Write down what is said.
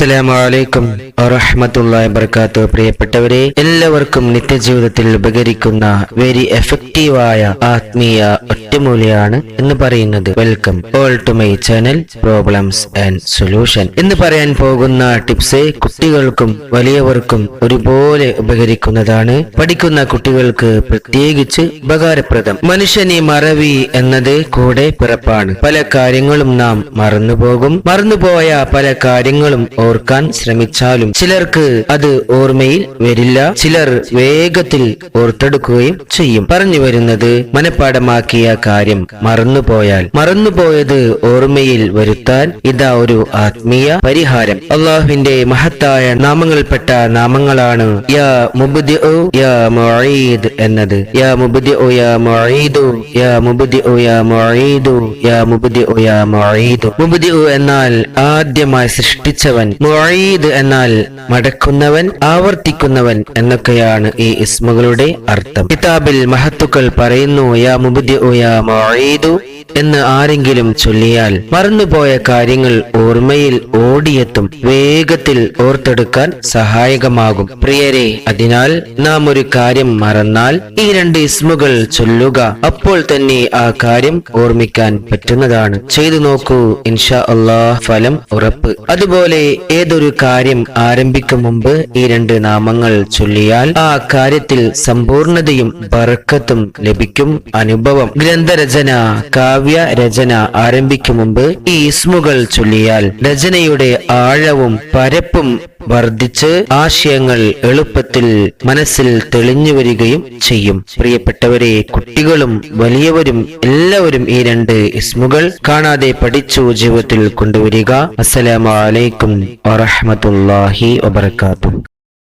അസ്സലാമലൈക്കും വറഹമത്തുള്ള വർക്കാത്തു പ്രിയപ്പെട്ടവരെ എല്ലാവർക്കും നിത്യജീവിതത്തിൽ ഉപകരിക്കുന്ന വെരി എഫക്റ്റീവായ ആത്മീയ ഒറ്റമൂലിയാണ് എന്ന് പറയുന്നത്. Welcome all to my channel problems and solution എന്ന് പറയാൻ പോകുന്ന ടിപ്സ് കുട്ടികൾക്കും വലിയവർക്കും ഒരുപോലെ ഉപകരിക്കുന്നതാണ്. പഠിക്കുന്ന കുട്ടികൾക്ക് പ്രത്യേകിച്ച് ഉപകാരപ്രദം. മനുഷ്യനെ മറവി എന്നത് കൂടെ പിറപ്പാണ്. പല കാര്യങ്ങളും നാം മറന്നുപോകും. മറന്നുപോയ പല കാര്യങ്ങളും ഓർക്കാൻ ശ്രമിച്ചാലും ചിലർക്ക് അത് ഓർമ്മയിൽ വരില്ല. ചിലർ വേഗത്തിൽ ഓർത്തെടുക്കുകയും ചെയ്യും. പറഞ്ഞു വരുന്നത് മനഃപ്പാടമാക്കിയ കാര്യം മറന്നുപോയാൽ. മറന്നുപോയത് ഓർമ്മയിൽ വരുത്താൻ ഇതാ ഒരു ആത്മീയ പരിഹാരം. അള്ളാഹുവിന്റെ മഹത്തായ നാമങ്ങൾപ്പെട്ട നാമങ്ങളാണ് യാ യാ മുഈദ് എന്നത്. യാ യാ യാ യാ യാ യാ എന്നാൽ ആദ്യമായി സൃഷ്ടിച്ചവൻ മുഈദ് എന്നാൽ മടക്കുന്നവൻ ആവർത്തിക്കുന്നവൻ എന്നൊക്കെയാണ് ഈ ഇസ്മുകളുടെ അർത്ഥം. കിതാബിൽ മഹത്തുക്കൾ പറയുന്നു യാ മുബ്ദിഉ യാ എന്ന് ആരെങ്കിലും ചൊല്ലിയാൽ മറന്നുപോയ കാര്യങ്ങൾ ഓർമ്മയിൽ ഓടിയെത്തും. വേഗത്തിൽ ഓർത്തെടുക്കാൻ സഹായകമാകും. പ്രിയരെ അതിനാൽ നാം ഒരു കാര്യം മറന്നാൽ ഈ രണ്ട് ഇസ്മുകൾ ചൊല്ലുക. അപ്പോൾ തന്നെ ആ കാര്യം ഓർമ്മിക്കാൻ പറ്റുന്നതാണ്. ചെയ്തു നോക്കൂ ഇൻഷാ അള്ളാഹ് ഫലം ഉറപ്പ്. അതുപോലെ ഏതൊരു കാര്യം ആരംഭിക്കും മുമ്പ് ഈ രണ്ട് നാമങ്ങൾ ചൊല്ലിയാൽ ആ കാര്യത്തിൽ സമ്പൂർണതയും ബറക്കത്തും ലഭിക്കും അനുഭവം. ഗ്രന്ഥരചന കാവ്യ രചന ആരംഭിക്കും മുമ്പ് ഈ ഇസ്മുകൾ ചൊല്ലിയാൽ രചനയുടെ ആഴവും പരപ്പും വർദ്ധിച്ച് ആശയങ്ങൾ എളുപ്പത്തിൽ മനസ്സിൽ തെളിഞ്ഞു വരികയും ചെയ്യും. പ്രിയപ്പെട്ടവരെ കുട്ടികളും വലിയവരും എല്ലാവരും ഈ രണ്ട് ഇസ്മുകൾ കാണാതെ പഠിച്ചു ജീവിതത്തിൽ കൊണ്ടുവരിക. അസ്സലാമലൈക്കും വറഹമത്തല്ലാഹി വബർക്കാത്തു